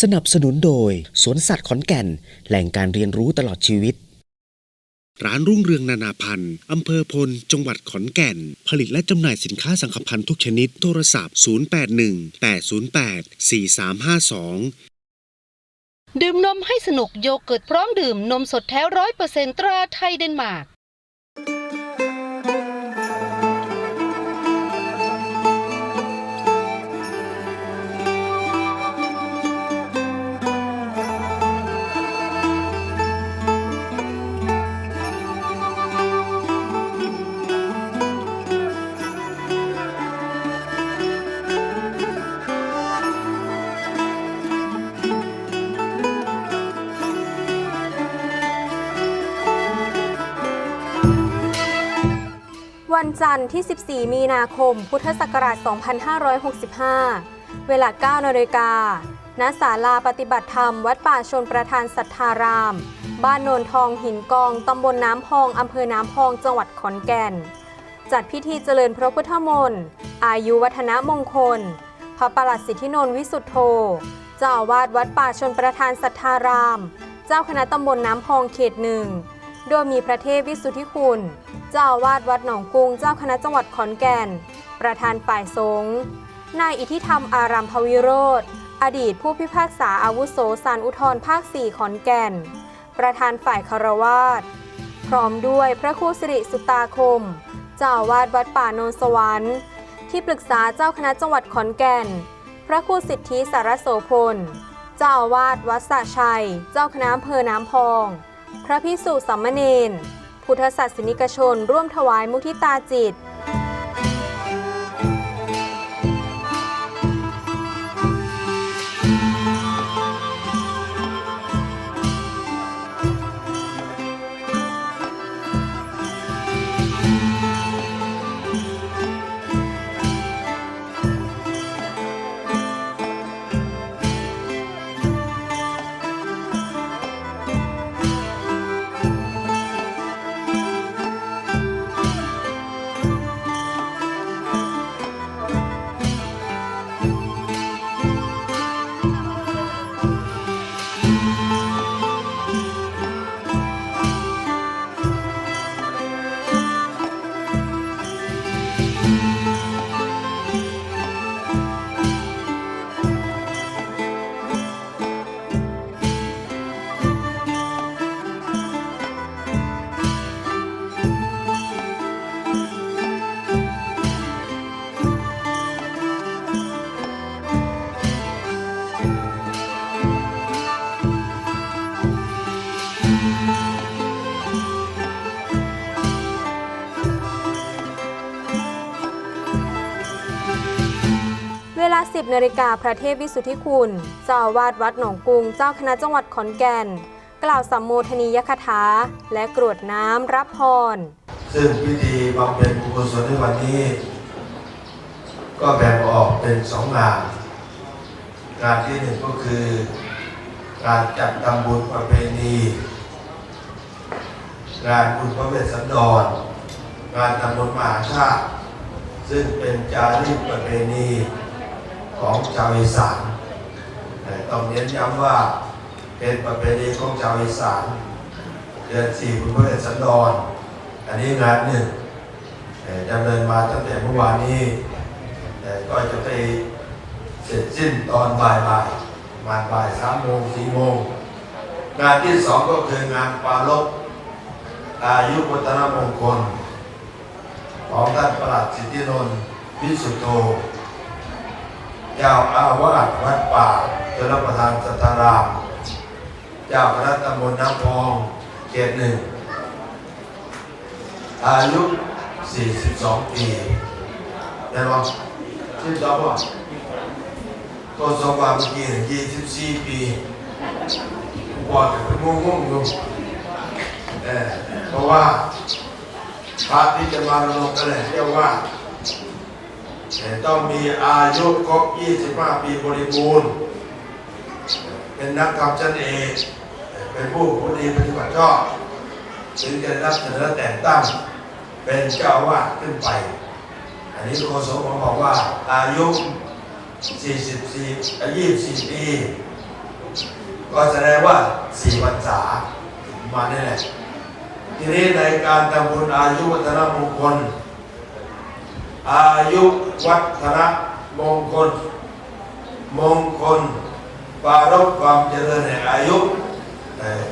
สนับสนุนโดย สวนสัตว์ขอนแก่น แหล่งการเรียนรู้ตลอดชีวิต ร้านรุ่งเรืองนานาพันธ์อำเภอพล จังหวัดขอนแก่น ผลิตและจำหน่ายสินค้าสังขพันธ์ทุกชนิด โทรศัพท์ 081 808 4352ดื่มนมให้สนุกโยเกิร์ตพร้อมดื่มนมสดแท้ร้อยเปอร์เซ็นตราไทยเดนมาร์ก วันจันทร์ที่ 14 มีนาคม พุทธศักราช 2565 เวลา 9 นาฬิกา ณ ศาลาปฏิบัติธรรม วัดป่าชนประธานสัทธาราม บ้านโนนทองหินกอง ตำบลน้ำพอง อำเภอน้ำพอง จังหวัดขอนแก่น จัดพิธีเจริญพระพุทธมนต์ อายุวัฒนมงคล พระประหลัดสิทธินนท์วิสุทธโธ เจ้าอาวาสวัดป่าชนประธานสัทธาราม เจ้าคณะตำบลน้ำพองเขตหนึ่ง โดยมีพระเทพวิสุทธิคุณ เจ้าอาวาสวัดหนองกุงเจ้าคณะจังหวัดขอนแก่น ประธานฝ่ายสงฆ์นายอิทธิธรรมอารามพวิโรธอดีตผู้พิพากษาอาวุโสศาลอุทธรภาค 4 ขอนแก่น ประธานฝ่ายคารวาสพร้อมด้วยพระครูสิริสุตาคม เจ้าวาสวัดป่าโนนสวรรค์ ที่ปรึกษาเจ้าคณะจังหวัดขอนแก่น พระครูสิทธิสารโสพล เจ้าวาสวัดสะชัย เจ้าคณะอำเภอน้ำพอง พระพิสุสัมมเนน พุทธศาสนิกชน ร่วมถวายมุทิตาจิต เวลา 10นาฬิกาพระเทพวิสุทธิคุณ เจ้าวาสวัดหนองกรุง เจ้าคณะจังหวัดขอนแก่น กล่าวสัมโมทนียคถา และกรวดน้ำรับพร ซึ่งพิธีบำเพ็ญกุศลในวันนี้ ก็แบ่งออกเป็นสองงาน งานที่หนึ่งก็คือ การจัดทำบุญประเพณีงานบุญพระเวสสันดร งานทำบุญมหาชาติ ซึ่งเป็นจารีตประเพณี ของชาวอีสานต้องเน้นย้ำว่าเป็นประเพณีของชาวอีสานเดือนสี่บุญพระเวสสันดรอันนี้งานหนึ่งดำเนินมาตั้งแต่เมื่อวานนี้ก็จะไปเสร็จสิ้นตอนบ่ายบ่ายมาบ่ายสามโมงสี่โมงงานที่สองก็คืองานปาลบอายุวัฒนมงคลของท่านประหลัดสิทธินนท์วิสุทธโธ เจ้าอาวาสวัดป่าเจรประธานสัทธารามเจ้าคณะตำบลน้ำพองเขตหนึ่ง อายุ 42 ปีได้ไหมที่ตอบว่าตัวสว่าเมื่อกี้เนี่ย24ปีว่าแต่เป็นงงๆอยู่เออเพราะว่าพระที่จะมาลงกันเลยเรียกว่า ต้องมีอายุครบ 25 ปีบริบูรณ์ เป็นนักธรรมชั้นเอกเป็นผู้ผู้ดีปฏิบัติชอบจึงจะรับเสนอแต่งตั้ง เป็นเจ้าอาวาสขึ้นไป อันนี้โฆษกผมบอกว่า อายุ 44 24 ปี ก็แสดงว่า 4 พรรษามาณนี้แหละทีนี้ในการทำบุญอายุวัฒนมงคล อายุวัฒนมงคล มงคล ปารบความเจริญแห่งอายุเอ่อ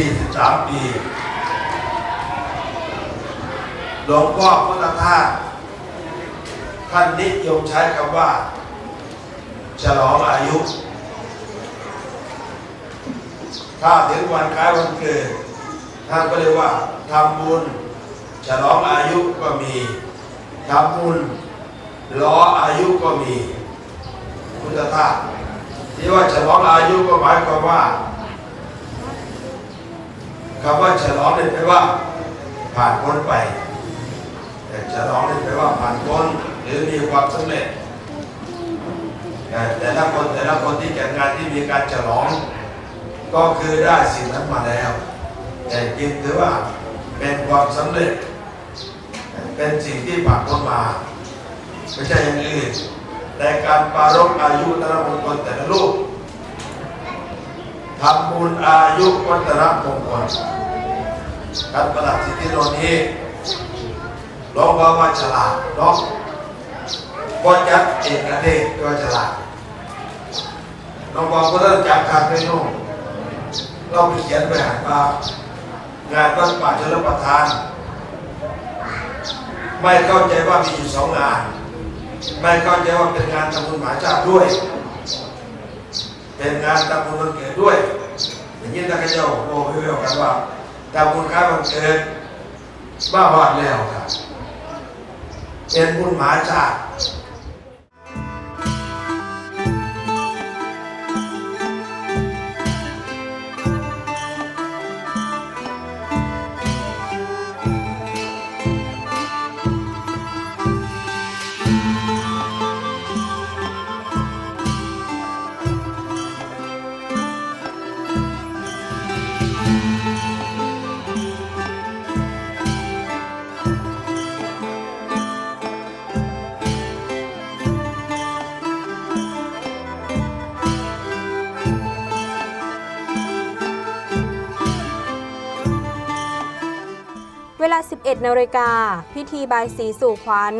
43 ปี หลวงพ่อพุทธทาสท่านนิยมใช้คำว่า ฉลองอายุ ถ้าถึงวันคล้ายวันเกิดท่านก็เรียกว่าทำบุญ ฉลองอายุก็มี ทำบุญล้ออายุก็มีพุทธทาสที่ว่าฉลองอายุก็หมายความว่าคำว่าฉลองเนี่ยแปลว่า ผ่านพ้นไป แต่ฉลองนี่แปลว่าผ่านพ้นหรือมีความสำเร็จแต่ละคนแต่ละคนที่จัดงานที่มีการฉลอง ก็คือได้สิ่งนั้นมาแล้ว แต่จริงถือว่าเป็นความสำเร็จ เป็นสิ่งที่ผ่านพ้นมา ไม่ใช่อย่างอื่นแต่การปารภอายุตระมงคลแต่ละรูปทำบุญอายุวัฒนมงคลการประหลัดสิทธิโนนี้ร้องว่าว่าฉลาดเนาะก็จัดเอกเทศก็ฉลาดน้องบอกก็เริ่มจากการไปโน่เราไปเขียนไปหามางานวัดป่าชลประทาน ไม่เข้าใจว่ามีอยู่สองงาน ไม่เข้าใจว่าเป็นงานทำบุญหมหาชาติด้วย เป็นงานทำบุญวันเกิดด้วย อย่างนี้นักเจ้าโอ้ยเรียกกันว่าทำบุญค้ายวันเกิดบ้าบอดแล้วครับเป็นบุญหมหาชาติ วลา 11นาฬิกา พิธีบายสีสู่ขวัญ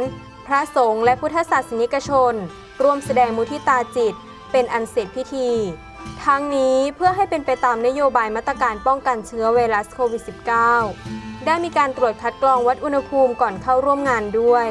พระสงฆ์และพุทธศาสนิกชน ร่วมแสดงมุทิตาจิต เป็นอันเสร็จพิธี ทั้งนี้เพื่อให้เป็นไปตามนโยบายมาตรการป้องกันเชื้อไวรัสโควิด -19 ได้มีการตรวจคัดกรองวัดอุณหภูมิก่อนเข้าร่วมงานด้วย